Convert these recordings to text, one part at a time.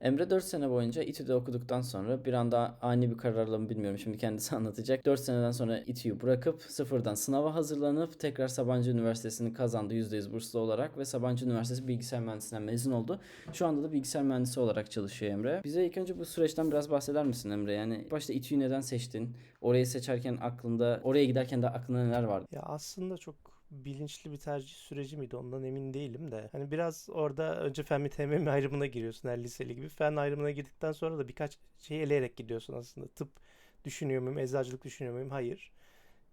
Emre 4 sene boyunca İTÜ'de okuduktan sonra bir anda ani bir kararla mı bilmiyorum şimdi kendisi anlatacak. 4 seneden sonra İTÜ'yü bırakıp sıfırdan sınava hazırlanıp tekrar Sabancı Üniversitesi'ni kazandı %100 burslu olarak ve Sabancı Üniversitesi Bilgisayar Mühendisliğinden mezun oldu. Şu anda da bilgisayar mühendisi olarak çalışıyor Emre. Bize ilk önce bu süreçten biraz bahseder misin Emre? Yani başta İTÜ'yü neden seçtin? Orayı seçerken aklında, oraya giderken de aklında neler vardı? Ya aslında çok bilinçli bir tercih süreci miydi ondan emin değilim de. Hani biraz orada önce fen mi TM mi ayrımına giriyorsun her liseli gibi. Fen ayrımına girdikten sonra da birkaç şey eleyerek gidiyorsun aslında. Tıp düşünüyor muyum, eczacılık düşünüyor muyum? Hayır.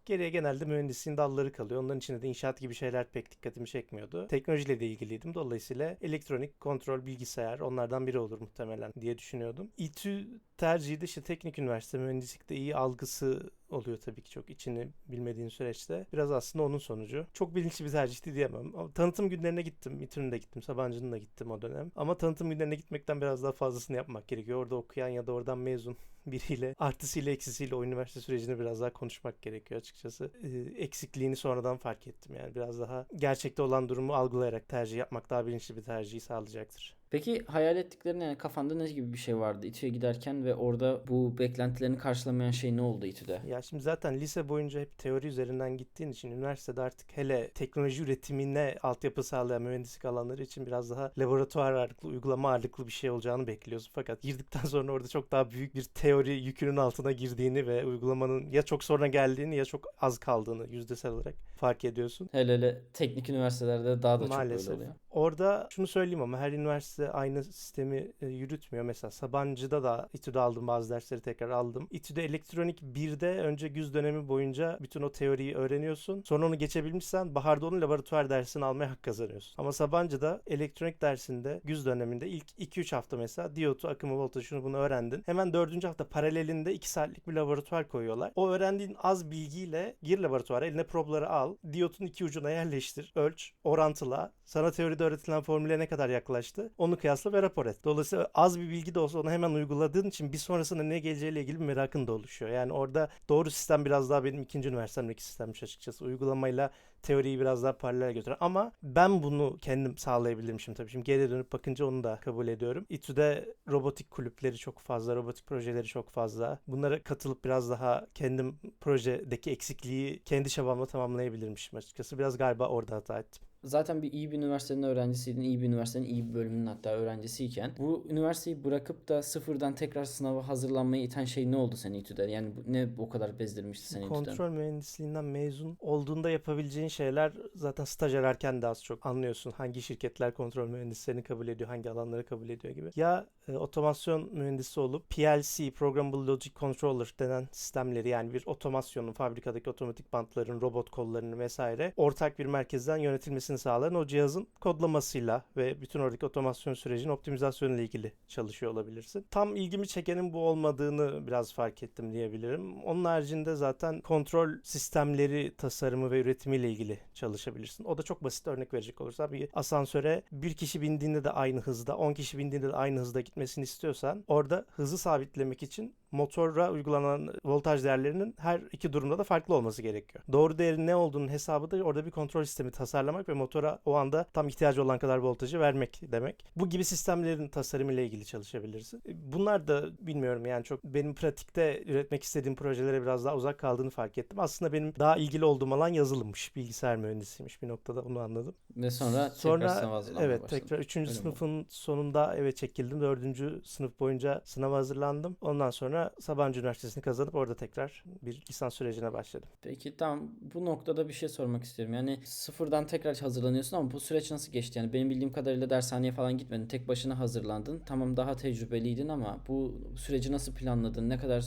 Geriye genelde mühendisliğin dalları kalıyor. Onların içinde de inşaat gibi şeyler pek dikkatimi çekmiyordu. Teknolojiyle de ilgiliydim. Dolayısıyla elektronik, kontrol, bilgisayar onlardan biri olur muhtemelen diye düşünüyordum. İTÜ tercihi de işte teknik üniversite mühendislikte iyi algısı oluyor tabii ki çok içini bilmediğin süreçte. Biraz aslında onun sonucu. Çok bilinçli bir tercihti diyemem. Tanıtım günlerine gittim. İTÜ'nün de gittim. Sabancı'nın da gittim o dönem. Ama tanıtım günlerine gitmekten biraz daha fazlasını yapmak gerekiyor. Orada okuyan ya da oradan mezun biriyle artısıyla eksisiyle o üniversite sürecini biraz daha konuşmak gerekiyor açıkçası. Ee, eksikliğini sonradan fark ettim yani. Biraz daha gerçekte olan durumu algılayarak tercih yapmak daha bilinçli bir tercihi sağlayacaktır. Peki hayal ettiklerin yani kafanda ne gibi bir şey vardı İTÜ'ye giderken ve orada bu beklentilerini karşılamayan şey ne oldu İTÜ'de? Ya şimdi zaten lise boyunca hep teori üzerinden gittiğin için üniversitede artık hele teknoloji üretimine altyapı sağlayan mühendislik alanları için biraz daha laboratuvar ağırlıklı, uygulama ağırlıklı bir şey olacağını bekliyorsun. Fakat girdikten sonra orada çok daha büyük bir teori yükünün altına girdiğini ve uygulamanın ya çok sonra geldiğini ya çok az kaldığını yüzdesel olarak fark ediyorsun. Hele hele teknik üniversitelerde daha da çok Maalesef. böyle oluyor. Orada şunu söyleyeyim ama her üniversite aynı sistemi e, yürütmüyor. Mesela Sabancı'da da İTÜ'de aldım bazı dersleri tekrar aldım. İTÜ'de elektronik 1'de önce güz dönemi boyunca bütün o teoriyi öğreniyorsun. Sonra onu geçebilmişsen baharda onun laboratuvar dersini almaya hak kazanıyorsun. Ama Sabancı'da elektronik dersinde güz döneminde ilk 2-3 hafta mesela diyotu, akımı, voltajı şunu bunu öğrendin. Hemen 4. hafta paralelinde 2 saatlik bir laboratuvar koyuyorlar. O öğrendiğin az bilgiyle gir laboratuvara eline probları al. Diyotun iki ucuna yerleştir, ölç, orantıla. Sana teoride öğretilen formüle ne kadar yaklaştı onu kıyasla ve rapor et. Dolayısıyla az bir bilgi de olsa onu hemen uyguladığın için bir sonrasında ne geleceğiyle ilgili bir merakın da oluşuyor. Yani orada doğru sistem biraz daha benim ikinci üniversitemdeki sistemmiş açıkçası. Uygulamayla teoriyi biraz daha paralel götüren. Ama ben bunu kendim sağlayabilirmişim tabii. Şimdi geri dönüp bakınca onu da kabul ediyorum. İTÜ'de robotik kulüpleri çok fazla, robotik projeleri çok fazla. Bunlara katılıp biraz daha kendim projedeki eksikliği kendi çabamla tamamlayabilirmişim açıkçası. Biraz galiba orada hata ettim. Zaten bir iyi bir üniversitenin öğrencisiydin, iyi bir üniversitenin iyi bir bölümünün hatta öğrencisiyken bu üniversiteyi bırakıp da sıfırdan tekrar sınava hazırlanmaya iten şey ne oldu seni İTÜ'de? Yani ne o kadar bezdirmişti seni İTÜ'den? Kontrol mühendisliğinden mezun olduğunda yapabileceğin şeyler zaten staj ararken de az çok anlıyorsun. Hangi şirketler kontrol mühendislerini kabul ediyor, hangi alanları kabul ediyor gibi. Ya e, otomasyon mühendisi olup PLC, Programmable Logic Controller denen sistemleri yani bir otomasyonun, fabrikadaki otomatik bantların, robot kollarının vesaire ortak bir merkezden yönetilmesini sağlayan o cihazın kodlamasıyla ve bütün oradaki otomasyon sürecinin optimizasyonu ile ilgili çalışıyor olabilirsin. Tam ilgimi çekenin bu olmadığını biraz fark ettim diyebilirim. Onun haricinde zaten kontrol sistemleri tasarımı ve üretimiyle ilgili çalışabilirsin. O da çok basit örnek verecek olursa bir asansöre bir kişi bindiğinde de aynı hızda, 10 kişi bindiğinde de aynı hızda gitmesini istiyorsan orada hızı sabitlemek için motora uygulanan voltaj değerlerinin her iki durumda da farklı olması gerekiyor. Doğru değerin ne olduğunun hesabı da orada bir kontrol sistemi tasarlamak ve motora o anda tam ihtiyacı olan kadar voltajı vermek demek. Bu gibi sistemlerin tasarımıyla ilgili çalışabilirsin. Bunlar da bilmiyorum yani çok benim pratikte üretmek istediğim projelere biraz daha uzak kaldığını fark ettim. Aslında benim daha ilgili olduğum alan yazılımmış, bilgisayar mühendisiymiş bir noktada onu anladım. Ve sonra, Sonra tekrar sınava hazırlanmaya evet başladın. tekrar 3. Öyle mi sınıfın sonunda eve çekildim. 4. sınıf boyunca sınava hazırlandım. Ondan sonra Sabancı Üniversitesi'ni kazanıp orada tekrar bir lisans sürecine başladım. Peki tamam bu noktada bir şey sormak istiyorum. Yani sıfırdan tekrar hazırlanıyorsun ama bu süreç nasıl geçti? Yani benim bildiğim kadarıyla dershaneye falan gitmedin. Tek başına hazırlandın. Tamam daha tecrübeliydin ama bu süreci nasıl planladın? Ne kadar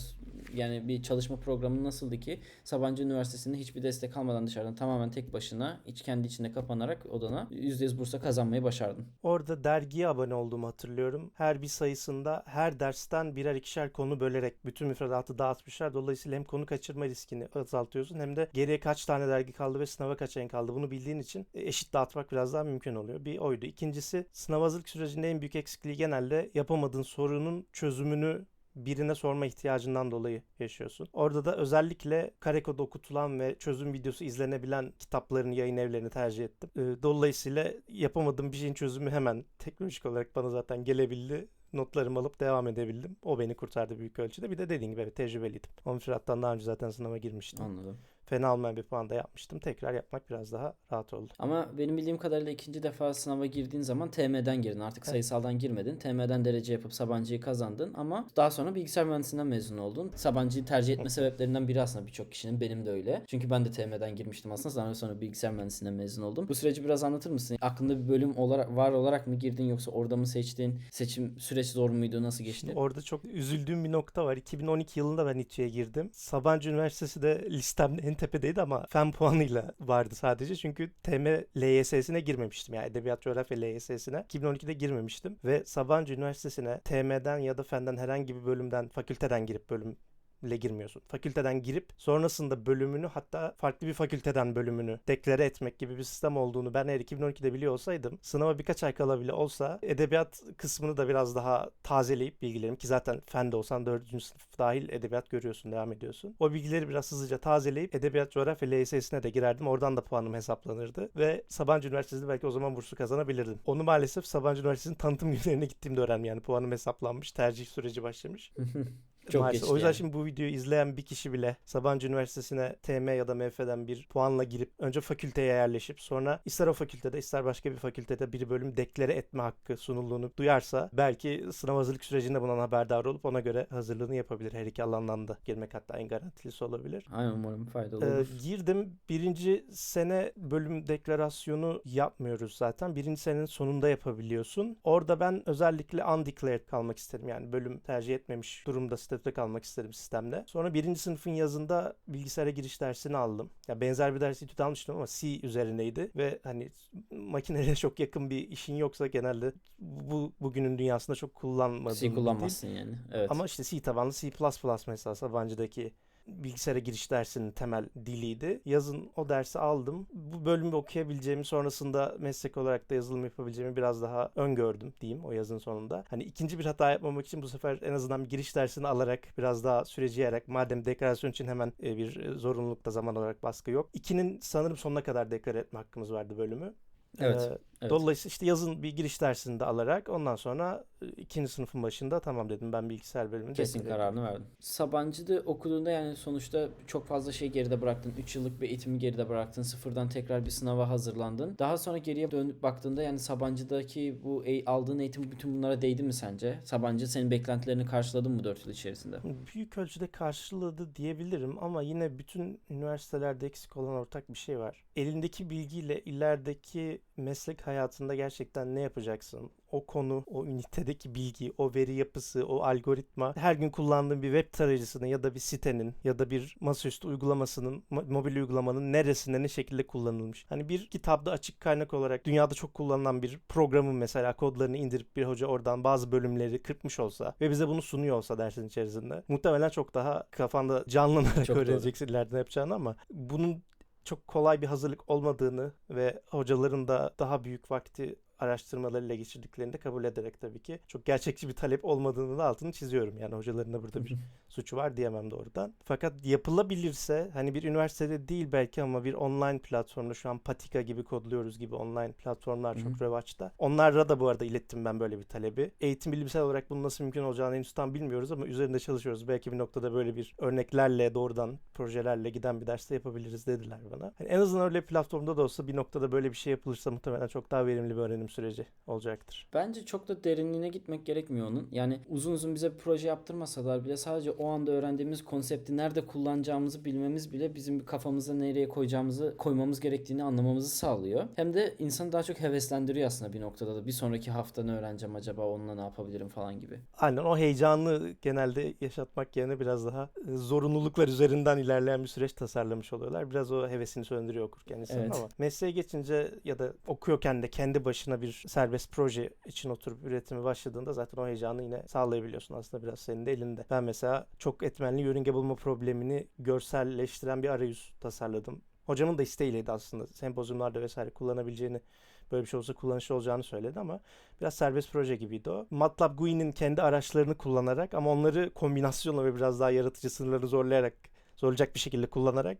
yani bir çalışma programı nasıldı ki Sabancı Üniversitesi'nde hiçbir destek almadan dışarıdan tamamen tek başına iç kendi içinde kapanarak odana %100 bursa kazanmayı başardın. Orada dergiye abone olduğumu hatırlıyorum. Her bir sayısında her dersten birer ikişer konu bölerek bütün müfredatı dağıtmışlar. Dolayısıyla hem konu kaçırma riskini azaltıyorsun hem de geriye kaç tane dergi kaldı ve sınava kaç ayın kaldı bunu bildiğin için eşit dağıtmak biraz daha mümkün oluyor. Bir oydu. İkincisi sınav hazırlık sürecinde en büyük eksikliği genelde yapamadığın sorunun çözümünü birine sorma ihtiyacından dolayı yaşıyorsun. Orada da özellikle Kareko'da okutulan ve çözüm videosu izlenebilen kitapların yayın evlerini tercih ettim. Ee, Dolayısıyla yapamadığım bir şeyin çözümü hemen teknolojik olarak bana zaten gelebildi notlarımı alıp devam edebildim. O beni kurtardı büyük ölçüde. Bir de dediğin gibi tecrübeliydim. Ama müfredattan daha önce zaten sınava girmiştim. Anladım. Fena olmayan bir puan da yapmıştım. Tekrar yapmak biraz daha rahat oldu. Ama benim bildiğim kadarıyla ikinci defa sınava girdiğin zaman TM'den girdin. Artık sayısaldan girmedin. TM'den derece yapıp Sabancı'yı kazandın ama daha sonra bilgisayar mühendisliğinden mezun oldun. Sabancı'yı tercih etme sebeplerinden biri aslında birçok kişinin. Benim de öyle. Çünkü ben de TM'den girmiştim aslında. Daha sonra bilgisayar mühendisliğinden mezun oldum. Bu süreci biraz anlatır mısın? Aklında bir bölüm olarak var olarak mı girdin yoksa orada mı seçtin? Seçim süreci zor muydu? Nasıl geçti? Şimdi orada çok üzüldüğüm bir nokta var. 2012 yılında ben İTÜ'ye girdim. Sabancı Üniversitesi de listemde en tepedeydi ama fen puanıyla vardı sadece. Çünkü TM LYS'sine girmemiştim. Yani Edebiyat Coğrafya LYS'sine 2012'de girmemiştim. Ve Sabancı Üniversitesi'ne TM'den ya da fenden herhangi bir bölümden, fakülteden girip bölüm ile girmiyorsun. Fakülteden girip sonrasında bölümünü hatta farklı bir fakülteden bölümünü deklare etmek gibi bir sistem olduğunu ben eğer 2012'de biliyor olsaydım sınava birkaç ay kala bile olsa edebiyat kısmını da biraz daha tazeleyip bilgilerim ki zaten fen de olsan 4. sınıf dahil edebiyat görüyorsun devam ediyorsun. O bilgileri biraz hızlıca tazeleyip edebiyat coğrafya LYS'sine de girerdim. Oradan da puanım hesaplanırdı ve Sabancı Üniversitesi'nde belki o zaman burslu kazanabilirdim. Onu maalesef Sabancı Üniversitesi'nin tanıtım günlerine gittiğimde öğrendim. Yani puanım hesaplanmış, tercih süreci başlamış. Çok Maalesef. geç O yüzden yani. şimdi bu videoyu izleyen bir kişi bile Sabancı Üniversitesi'ne TM ya da MF'den bir puanla girip önce fakülteye yerleşip sonra ister o fakültede ister başka bir fakültede bir bölüm deklare etme hakkı sunulduğunu duyarsa belki sınav hazırlık sürecinde bundan haberdar olup ona göre hazırlığını yapabilir. Her iki alandan da girmek hatta en garantilisi olabilir. Aynen umarım faydalı Ee, olur. girdim. Birinci sene bölüm deklarasyonu yapmıyoruz zaten. Birinci senenin sonunda yapabiliyorsun. Orada ben özellikle undeclared kalmak istedim. Yani bölüm tercih etmemiş durumda statüde kalmak istedim sistemde. Sonra birinci sınıfın yazında bilgisayara giriş dersini aldım. Ya benzer bir ders İTÜ'de almıştım ama C üzerineydi. Ve hani makinelere çok yakın bir işin yoksa genelde bu bugünün dünyasında çok kullanmadığım C kullanmazsın yani. Evet. Ama işte C tabanlı C++ mesela Sabancı'daki bilgisayara giriş dersinin temel diliydi. Yazın o dersi aldım. Bu bölümü okuyabileceğimi sonrasında meslek olarak da yazılım yapabileceğimi biraz daha öngördüm diyeyim o yazın sonunda. Hani ikinci bir hata yapmamak için bu sefer en azından bir giriş dersini alarak biraz daha süreci yayarak madem deklarasyon için hemen e, bir e, zorunlulukta zaman olarak baskı yok. İkinin sanırım sonuna kadar deklare etme hakkımız vardı bölümü. Evet, Ee, evet. Dolayısıyla işte yazın bir giriş dersini de alarak ondan sonra e, ikinci sınıfın başında tamam dedim ben bilgisayar bölümünü Kesin kararını verdin. Sabancı'da okuduğunda yani sonuçta çok fazla şey geride bıraktın. 3 yıllık bir eğitimi geride bıraktın. Sıfırdan tekrar bir sınava hazırlandın. Daha sonra geriye dönüp baktığında yani Sabancı'daki bu e- aldığın eğitim bütün bunlara değdi mi sence? Sabancı senin beklentilerini karşıladı mı 4 yıl içerisinde? Büyük ölçüde karşıladı diyebilirim ama yine bütün üniversitelerde eksik olan ortak bir şey var. Elindeki bilgiyle ilerideki meslek hayatında gerçekten ne yapacaksın? O konu, o ünitedeki bilgi, o veri yapısı, o algoritma, her gün kullandığın bir web tarayıcısının ya da bir sitenin ya da bir masaüstü uygulamasının, mo- mobil uygulamanın neresinde ne şekilde kullanılmış. Hani bir kitapta açık kaynak olarak dünyada çok kullanılan bir programın mesela kodlarını indirip bir hoca oradan bazı bölümleri kırpmış olsa ve bize bunu sunuyor olsa dersin içerisinde muhtemelen çok daha kafanda canlanarak Çok doğru. öğreneceksin ileride ne yapacağını ama bunun çok kolay bir hazırlık olmadığını ve hocaların da daha büyük vakti araştırmalarıyla geçirdiklerini de kabul ederek tabii ki çok gerçekçi bir talep olmadığını da altını çiziyorum. Yani hocaların da burada bir suçu var diyemem doğrudan. Fakat yapılabilirse hani bir üniversitede değil belki ama bir online platformda şu an Patika gibi kodluyoruz gibi online platformlar Hı çok revaçta. Onlara da bu arada ilettim ben böyle bir talebi. Eğitim bilimsel olarak bunun nasıl mümkün olacağını henüz tam bilmiyoruz ama üzerinde çalışıyoruz. Belki bir noktada böyle bir örneklerle doğrudan projelerle giden bir derste yapabiliriz dediler bana. Hani en azından öyle platformda da olsa bir noktada böyle bir şey yapılırsa muhtemelen çok daha verimli bir öğrenim süreci olacaktır. Bence çok da derinliğine gitmek gerekmiyor onun. Yani uzun uzun bize bir proje yaptırmasalar bile sadece o anda öğrendiğimiz konsepti nerede kullanacağımızı bilmemiz bile bizim kafamıza nereye koyacağımızı koymamız gerektiğini anlamamızı sağlıyor. Hem de insanı daha çok heveslendiriyor aslında bir noktada da. Bir sonraki hafta ne öğreneceğim acaba onunla ne yapabilirim falan gibi. Aynen o heyecanı genelde yaşatmak yerine biraz daha e, zorunluluklar üzerinden ilerleyen bir süreç tasarlamış oluyorlar. Biraz o hevesini söndürüyor okurken insanın Evet. ama mesleğe geçince ya da okuyorken de kendi başına bir serbest proje için oturup üretimi başladığında zaten o heyecanı yine sağlayabiliyorsun. Aslında biraz senin de elinde. Ben mesela çok etmenli yörünge bulma problemini görselleştiren bir arayüz tasarladım. Hocamın da isteğiyleydi aslında. Sempozyumlarda vesaire kullanabileceğini böyle bir şey olsa kullanışlı olacağını söyledi ama biraz serbest proje gibiydi o. MATLAB GUI'nin kendi araçlarını kullanarak ama onları kombinasyonla ve biraz daha yaratıcı sınırları zorlayarak zorlayacak bir şekilde kullanarak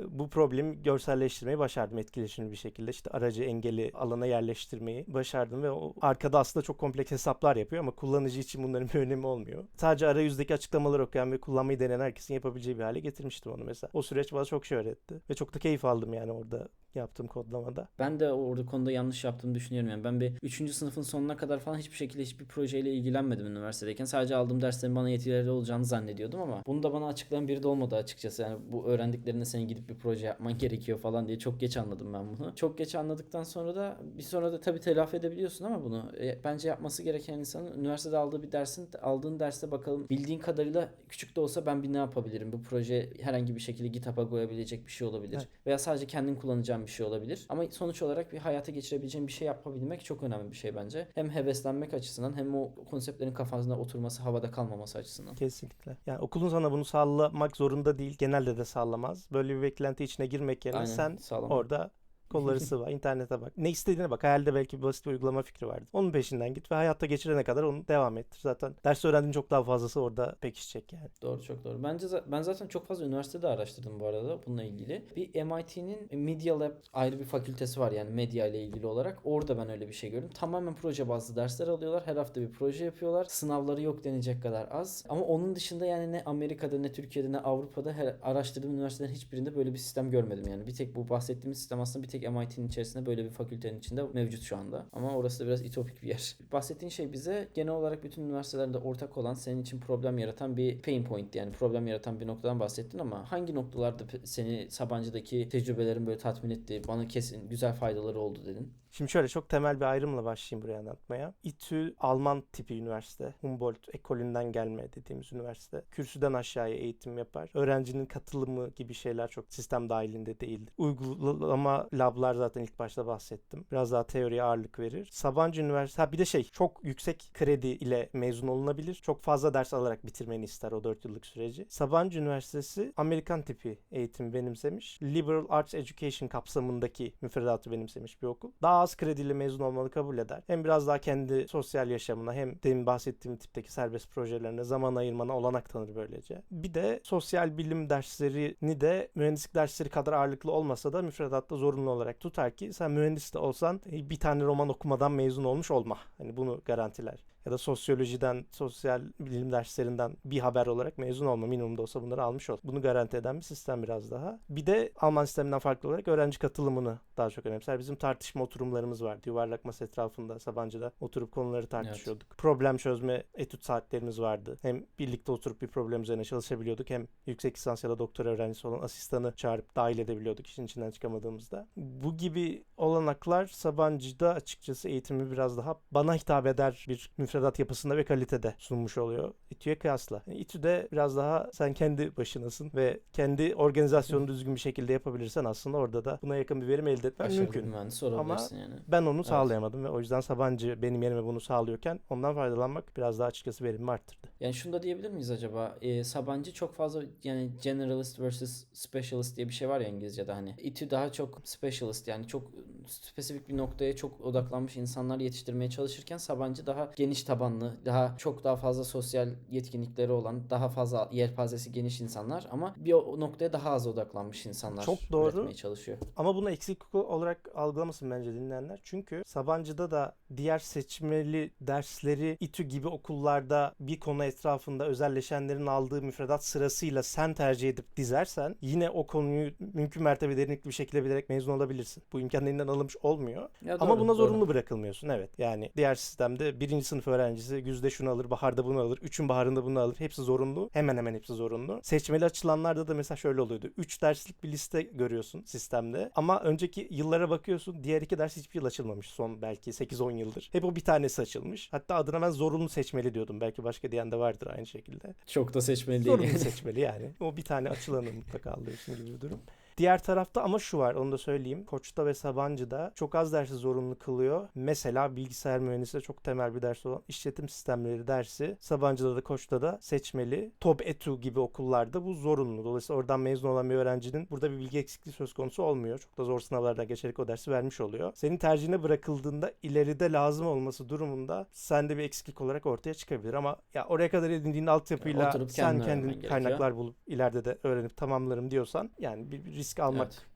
bu problemi görselleştirmeyi başardım etkileşimli bir şekilde. İşte aracı engeli alana yerleştirmeyi başardım ve o arkada aslında çok kompleks hesaplar yapıyor ama kullanıcı için bunların bir önemi olmuyor. Sadece arayüzdeki açıklamaları okuyan ve kullanmayı deneyen herkesin yapabileceği bir hale getirmiştim onu mesela. O süreç bana çok şey öğretti ve çok da keyif aldım yani orada yaptığım kodlamada. Ben de orada konuda yanlış yaptığımı düşünüyorum. Yani ben bir 3. sınıfın sonuna kadar falan hiçbir şekilde hiçbir projeyle ilgilenmedim üniversitedeyken. Sadece aldığım derslerin bana yetileri olacağını zannediyordum ama bunu da bana açıklayan biri de olmadı açıkçası. Yani bu öğrendiklerinde senin gidip bir proje yapman gerekiyor falan diye çok geç anladım ben bunu. Çok geç anladıktan sonra da bir sonra da tabii telafi edebiliyorsun ama bunu e, bence yapması gereken insanın üniversitede aldığı bir dersin aldığın derste bakalım bildiğin kadarıyla küçük de olsa ben bir ne yapabilirim? Bu proje herhangi bir şekilde GitHub'a koyabilecek bir şey olabilir. Evet. Veya sadece kendin kullanacağın bir şey olabilir. Ama sonuç olarak bir hayata geçirebileceğin bir şey yapabilmek çok önemli bir şey bence. Hem heveslenmek açısından hem o konseptlerin kafasında oturması, havada kalmaması açısından. Kesinlikle. Yani okulun sana bunu sağlamak zorunda değil. Genelde de sağlamaz. Böyle bir beklenti içine girmek yerine Aynen, sen sağlam. orada kolları sıva, internete bak. Ne istediğine bak. Hayalde belki bir basit bir uygulama fikri vardı. Onun peşinden git ve hayatta geçirene kadar onu devam ettir. Zaten ders öğrendiğin çok daha fazlası orada pekişecek yani. Doğru çok doğru. Bence ben zaten çok fazla üniversitede araştırdım bu arada bununla ilgili. Bir MIT'nin Media Lab ayrı bir fakültesi var yani medya ile ilgili olarak. Orada ben öyle bir şey gördüm. Tamamen proje bazlı dersler alıyorlar. Her hafta bir proje yapıyorlar. Sınavları yok denecek kadar az. Ama onun dışında yani ne Amerika'da ne Türkiye'de ne Avrupa'da her araştırdığım üniversitelerin hiçbirinde böyle bir sistem görmedim yani. Bir tek bu bahsettiğimiz sistem aslında bir tek MIT'nin içerisinde böyle bir fakültenin içinde mevcut şu anda. Ama orası da biraz itopik bir yer. Bahsettiğin şey bize genel olarak bütün üniversitelerde ortak olan senin için problem yaratan bir pain point yani problem yaratan bir noktadan bahsettin ama hangi noktalarda seni Sabancı'daki tecrübelerin böyle tatmin etti? Bana kesin güzel faydaları oldu dedin. Şimdi şöyle çok temel bir ayrımla başlayayım buraya anlatmaya. İTÜ Alman tipi üniversite. Humboldt ekolünden gelme dediğimiz üniversite. Kürsüden aşağıya eğitim yapar. Öğrencinin katılımı gibi şeyler çok sistem dahilinde değildir. Uygulama lablar zaten ilk başta bahsettim. Biraz daha teoriye ağırlık verir. Sabancı Üniversitesi ha bir de şey çok yüksek kredi ile mezun olunabilir. Çok fazla ders alarak bitirmeni ister o 4 yıllık süreci. Sabancı Üniversitesi Amerikan tipi eğitim benimsemiş. Liberal Arts Education kapsamındaki müfredatı benimsemiş bir okul. Daha az krediyle mezun olmanı kabul eder. Hem biraz daha kendi sosyal yaşamına hem demin bahsettiğim tipteki serbest projelerine zaman ayırmana olanak tanır böylece. Bir de sosyal bilim derslerini de mühendislik dersleri kadar ağırlıklı olmasa da müfredatta zorunlu olarak tutar ki sen mühendis de olsan bir tane roman okumadan mezun olmuş olma. Hani bunu garantiler ya da sosyolojiden, sosyal bilim derslerinden bir haber olarak mezun olma. Minimumda olsa bunları almış ol. Bunu garanti eden bir sistem biraz daha. Bir de Alman sisteminden farklı olarak öğrenci katılımını daha çok önemser. Bizim tartışma oturumlarımız vardı. Yuvarlak masa etrafında Sabancı'da oturup konuları tartışıyorduk. Problem çözme etüt saatlerimiz vardı. Hem birlikte oturup bir problem üzerine çalışabiliyorduk hem yüksek lisans ya da doktora öğrencisi olan asistanı çağırıp dahil edebiliyorduk işin içinden çıkamadığımızda. Bu gibi olanaklar Sabancı'da açıkçası eğitimi biraz daha bana hitap eder bir müfredat yapısında ve kalitede sunmuş oluyor. İTÜ'ye kıyasla. Yani İTÜ'de biraz daha sen kendi başınasın ve kendi organizasyonunu düzgün bir şekilde yapabilirsen aslında orada da buna yakın bir verim elde etmen Başarılı mümkün. mühendis olabilirsin yani. Ben onu sağlayamadım ve o yüzden Sabancı benim yerime bunu sağlıyorken ondan faydalanmak biraz daha açıkçası verimimi arttırdı. Yani şunu da diyebilir miyiz acaba? Ee, Sabancı çok fazla yani generalist versus specialist diye bir şey var ya İngilizce'de hani. İTÜ daha çok specialist yani çok spesifik bir noktaya çok odaklanmış insanlar yetiştirmeye çalışırken Sabancı daha geniş tabanlı, daha çok daha fazla sosyal yetkinlikleri olan, daha fazla yelpazesi geniş insanlar ama bir o noktaya daha az odaklanmış insanlar Çok doğru. üretmeye çalışıyor. Ama bunu eksik olarak algılamasın bence dinleyenler. Çünkü Sabancı'da da diğer seçmeli dersleri İTÜ gibi okullarda bir konu etrafında özelleşenlerin aldığı müfredat sırasıyla sen tercih edip dizersen yine o konuyu mümkün mertebe derinlikli bir şekilde bilerek mezun olabilirsin. Bu imkan elinden alınmış olmuyor. Ya Ama doğru, buna doğru. zorunlu bırakılmıyorsun evet. Yani diğer sistemde birinci sınıf öğrencisi yüzde şunu alır, baharda bunu alır, üçün baharında bunu alır. Hepsi zorunlu. Hemen hemen hepsi zorunlu. Seçmeli açılanlarda da mesela şöyle oluyordu. Üç derslik bir liste görüyorsun sistemde. Ama önceki yıllara bakıyorsun diğer iki ders hiçbir yıl açılmamış. Son belki 8-10 yıldır. Hep o bir tanesi açılmış. Hatta adına ben zorunlu seçmeli diyordum. Belki başka diyen de vardır aynı şekilde. Çok da seçmeli değil. Zorunlu yani. seçmeli yani. O bir tane açılanı mutlaka alıyorsun gibi bir durum. Diğer tarafta ama şu var onu da söyleyeyim. Koç'ta ve Sabancı'da çok az dersi zorunlu kılıyor. Mesela bilgisayar mühendisliği çok temel bir ders olan işletim sistemleri dersi Sabancı'da da Koç'ta da seçmeli. TOB ETU gibi okullarda bu zorunlu. Dolayısıyla oradan mezun olan bir öğrencinin burada bir bilgi eksikliği söz konusu olmuyor. Çok da zor sınavlardan geçerek o dersi vermiş oluyor. Senin tercihine bırakıldığında ileride lazım olması durumunda sende bir eksiklik olarak ortaya çıkabilir ama ya oraya kadar edindiğin altyapıyla Oturup sen kendin öğrenmen gerekiyor. kaynaklar bulup ileride de öğrenip tamamlarım diyorsan yani bir, bir risk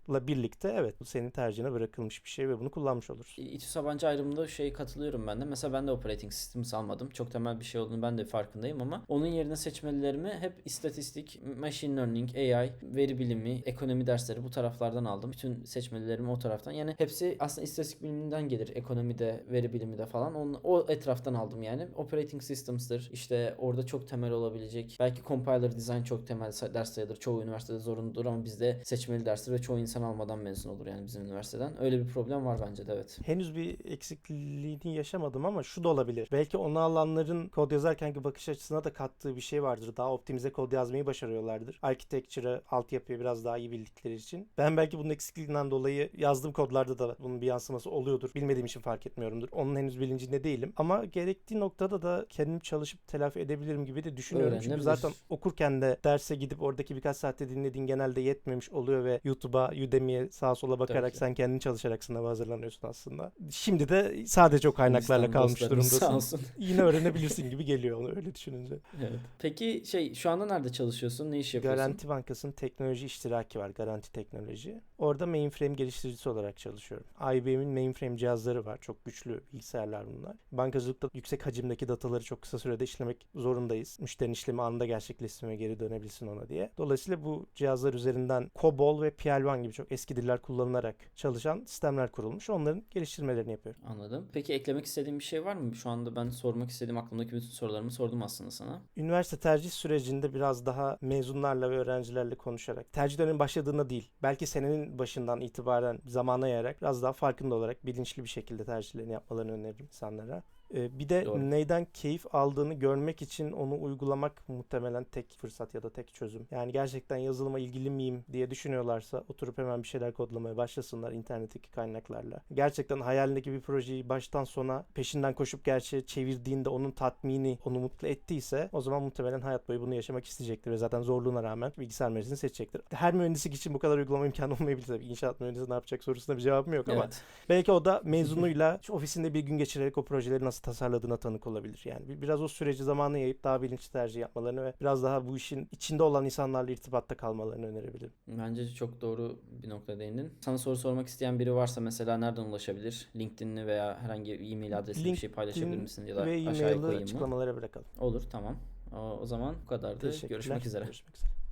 almakla birlikte evet bu senin tercihine bırakılmış bir şey ve bunu kullanmış olursun. İTÜ Sabancı ayrımında şey katılıyorum ben de. Mesela ben de operating systems almadım. Çok temel bir şey olduğunu ben de farkındayım ama onun yerine seçmelilerimi hep istatistik, machine learning, AI, veri bilimi, ekonomi dersleri bu taraflardan aldım. Bütün seçmelilerimi o taraftan. Yani hepsi aslında istatistik biliminden gelir. Ekonomide, veri bilimide falan. Onu, o etraftan aldım yani. Operating systems'tır. İşte orada çok temel olabilecek. Belki compiler design çok temel ders sayılır. Çoğu üniversitede zorunludur ama bizde seçmeli dersler ve çoğu insan almadan mezun olur yani bizim üniversiteden. Öyle bir problem var bence de evet. Henüz bir eksikliğini yaşamadım ama şu da olabilir. Belki onu alanların kod yazarkenki bakış açısına da kattığı bir şey vardır. Daha optimize kod yazmayı başarıyorlardır. Architecture'ı, altyapıyı biraz daha iyi bildikleri için. Ben belki bunun eksikliğinden dolayı yazdığım kodlarda da bunun bir yansıması oluyordur. Bilmediğim için fark etmiyorumdur. Onun henüz bilincinde değilim. Ama gerektiği noktada da kendim çalışıp telafi edebilirim gibi de düşünüyorum. Çünkü zaten okurken de derse gidip oradaki birkaç saatte dinlediğin genelde yetmemiş oluyor ve YouTube'a, Udemy'ye sağa sola bakarak ki. sen kendin çalışarak sınava hazırlanıyorsun aslında. Şimdi de sadece o kaynaklarla kalmış Sağ durumdasın. olsun. Yine öğrenebilirsin gibi geliyor onu öyle düşününce. Evet. Peki şey şu anda nerede çalışıyorsun? Ne iş yapıyorsun? Garanti Bankası'nın teknoloji iştiraki var. Garanti Teknoloji. Orada mainframe geliştiricisi olarak çalışıyorum. IBM'in mainframe cihazları var. Çok güçlü bilgisayarlar bunlar. Bankacılıkta yüksek hacimdeki dataları çok kısa sürede işlemek zorundayız. Müşterinin işlemi anında gerçekleşsin ve geri dönebilsin ona diye. Dolayısıyla bu cihazlar üzerinden COBOL ve PL1 gibi çok eski diller kullanılarak çalışan sistemler kurulmuş. Onların geliştirmelerini yapıyorum. Anladım. Peki eklemek istediğin bir şey var mı? Şu anda ben sormak istediğim aklımdaki bütün sorularımı sordum aslında sana. Üniversite tercih sürecinde biraz daha mezunlarla ve öğrencilerle konuşarak, tercih dönemi başladığında değil, belki senenin başından itibaren zamana yayarak biraz daha farkında olarak bilinçli bir şekilde tercihlerini yapmalarını öneririm insanlara. Ee, Bir de Doğru. neyden keyif aldığını görmek için onu uygulamak muhtemelen tek fırsat ya da tek çözüm. Yani gerçekten yazılıma ilgili miyim diye düşünüyorlarsa oturup hemen bir şeyler kodlamaya başlasınlar internetteki kaynaklarla. Gerçekten hayalindeki bir projeyi baştan sona peşinden koşup gerçeğe çevirdiğinde onun tatmini onu mutlu ettiyse o zaman muhtemelen hayat boyu bunu yaşamak isteyecektir ve zaten zorluğuna rağmen bilgisayar mühendisliğini seçecektir. Her mühendislik için bu kadar uygulama imkanı olmayabilir tabii. İnşaat mühendisi ne yapacak sorusuna bir cevabım yok ama Evet. Belki o da mezunuyla ofisinde bir gün geçirerek o projeleri nasıl tasarladığına tanık olabilir. Yani bir- biraz o süreci zamanı yayıp daha bilinçli tercih yapmalarını ve biraz daha bu işin içinde olan insanlarla irtibatta kalmalarını önerebilirim. Bence çok doğru bir nokta değindin. Sana soru sormak isteyen biri varsa mesela nereden ulaşabilir? LinkedIn'ini veya herhangi bir e-mail adresini bir şey paylaşabilir misin ya da ve e-mail'i mı? açıklamalara bırakalım. Olur tamam. O, o zaman bu kadardı. Görüşmek üzere. Görüşmek üzere.